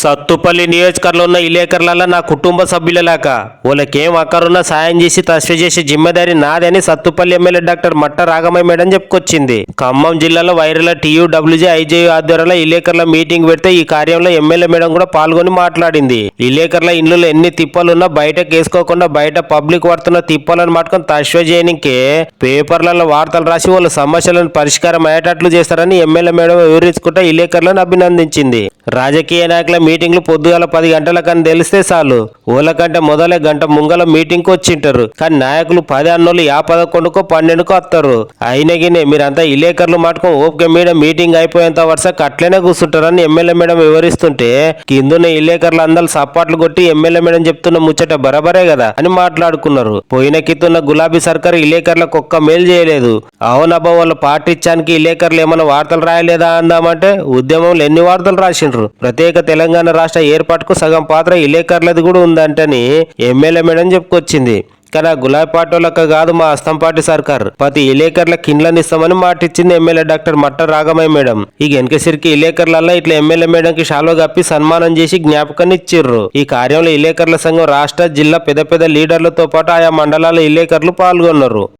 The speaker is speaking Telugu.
సత్తుపల్లి నియోజకవర్గంలో ఉన్న ఇలేకర్లలో నా కుటుంబ సభ్యులలాక వాళ్ళకేం అక్కరున్నా సాయం చేసి తస్వ చేసే జిమ్మెదారి నాదని సత్తుపల్లి ఎమ్మెల్యే డాక్టర్ మట్ట రాగమయ్య మేడం చెప్పుకొచ్చింది. ఖమ్మం జిల్లాలో వైరల టీయూ డబ్ల్యూజే ఐజేయు ఆధ్వర్యంలో ఇలేకర్ల మీటింగ్ పెడితే ఈ కార్యంలో ఎమ్మెల్యే మేడం కూడా పాల్గొని మాట్లాడింది. ఇలేకర్ల ఇండ్లలో ఎన్ని తిప్పలున్నా బయటకు వేసుకోకుండా బయట పబ్లిక్ పడుతున్న తిప్పలను మాట్టుకొని తస్వ చేయనికే పేపర్లలో వార్తలు రాసి వాళ్ళ సమస్యలను పరిష్కారం అయ్యేటట్లు చేస్తారని ఎమ్మెల్యే మేడం వివరించుకుంటూ ఇలేకర్లను అభినందించింది. రాజకీయ నాయకుల మీటింగ్లు పొద్దుగాల పది గంటలకని తెలిస్తే చాలు. ఊళ్ళకంటే మొదలే గంట ముంగల మీటింగ్కి వచ్చింటారు. కానీ నాయకులు పది అన్నోళ్ళు యా పదకొండుకో పన్నెండుకో వస్తారు. అయినగినే మీరంతా ఇలేకర్లు మాటుకో ఓపిక మీద మీటింగ్ అయిపోయేంత వరుస అట్లనే కూర్చుంటారని ఎమ్మెల్యే మేడం వివరిస్తుంటే కిందున్న ఇలేకర్లు అందరు సపాట్లు కొట్టి ఎమ్మెల్యే మేడం చెప్తున్న ముచ్చట బరబరే కదా అని మాట్లాడుకున్నారు. పోయిన కిత్తున్న గులాబీ సర్కార్ ఇలేకర్లకు ఒక్క మేలు చేయలేదు. అవునబ్బా వాళ్ళ పార్టీ ఇచ్చానికి ఇలేకర్లు ఏమైనా వార్తలు రాయలేదా అందామంటే ఉద్యమంలో ఎన్ని వార్తలు రాసిండ్రు? ప్రత్యేక తెలంగాణ రాష్ట్ర ఏర్పాటుకు సగం పాత్ర ఇలేకర్లది కూడా ఉందంటని ఎమ్మెల్యే మేడం చెప్పుకొచ్చింది. కానీ ఆ గులాబీ పార్టీ వాళ్ళక కాదు మా అస్తం పార్టీ సర్కార్. ప్రతి ఇలేకర్ల కిండ్లని ఇస్తామని మాటిచ్చింది ఎమ్మెల్యే డాక్టర్ మట్ట రాగమయ్య మేడం. ఈ వెనకసిరికి ఇలేకర్లలో ఇట్లా ఎమ్మెల్యే మేడం కి షాలో కప్పి సన్మానం చేసి జ్ఞాపకాన్ని ఇచ్చిర్రు. ఈ కార్యంలో ఇలేకర్ల సంఘం రాష్ట్ర జిల్లా పెద్ద పెద్ద లీడర్లతో పాటు ఆయా మండలాల ఇలేకర్లు పాల్గొన్నారు.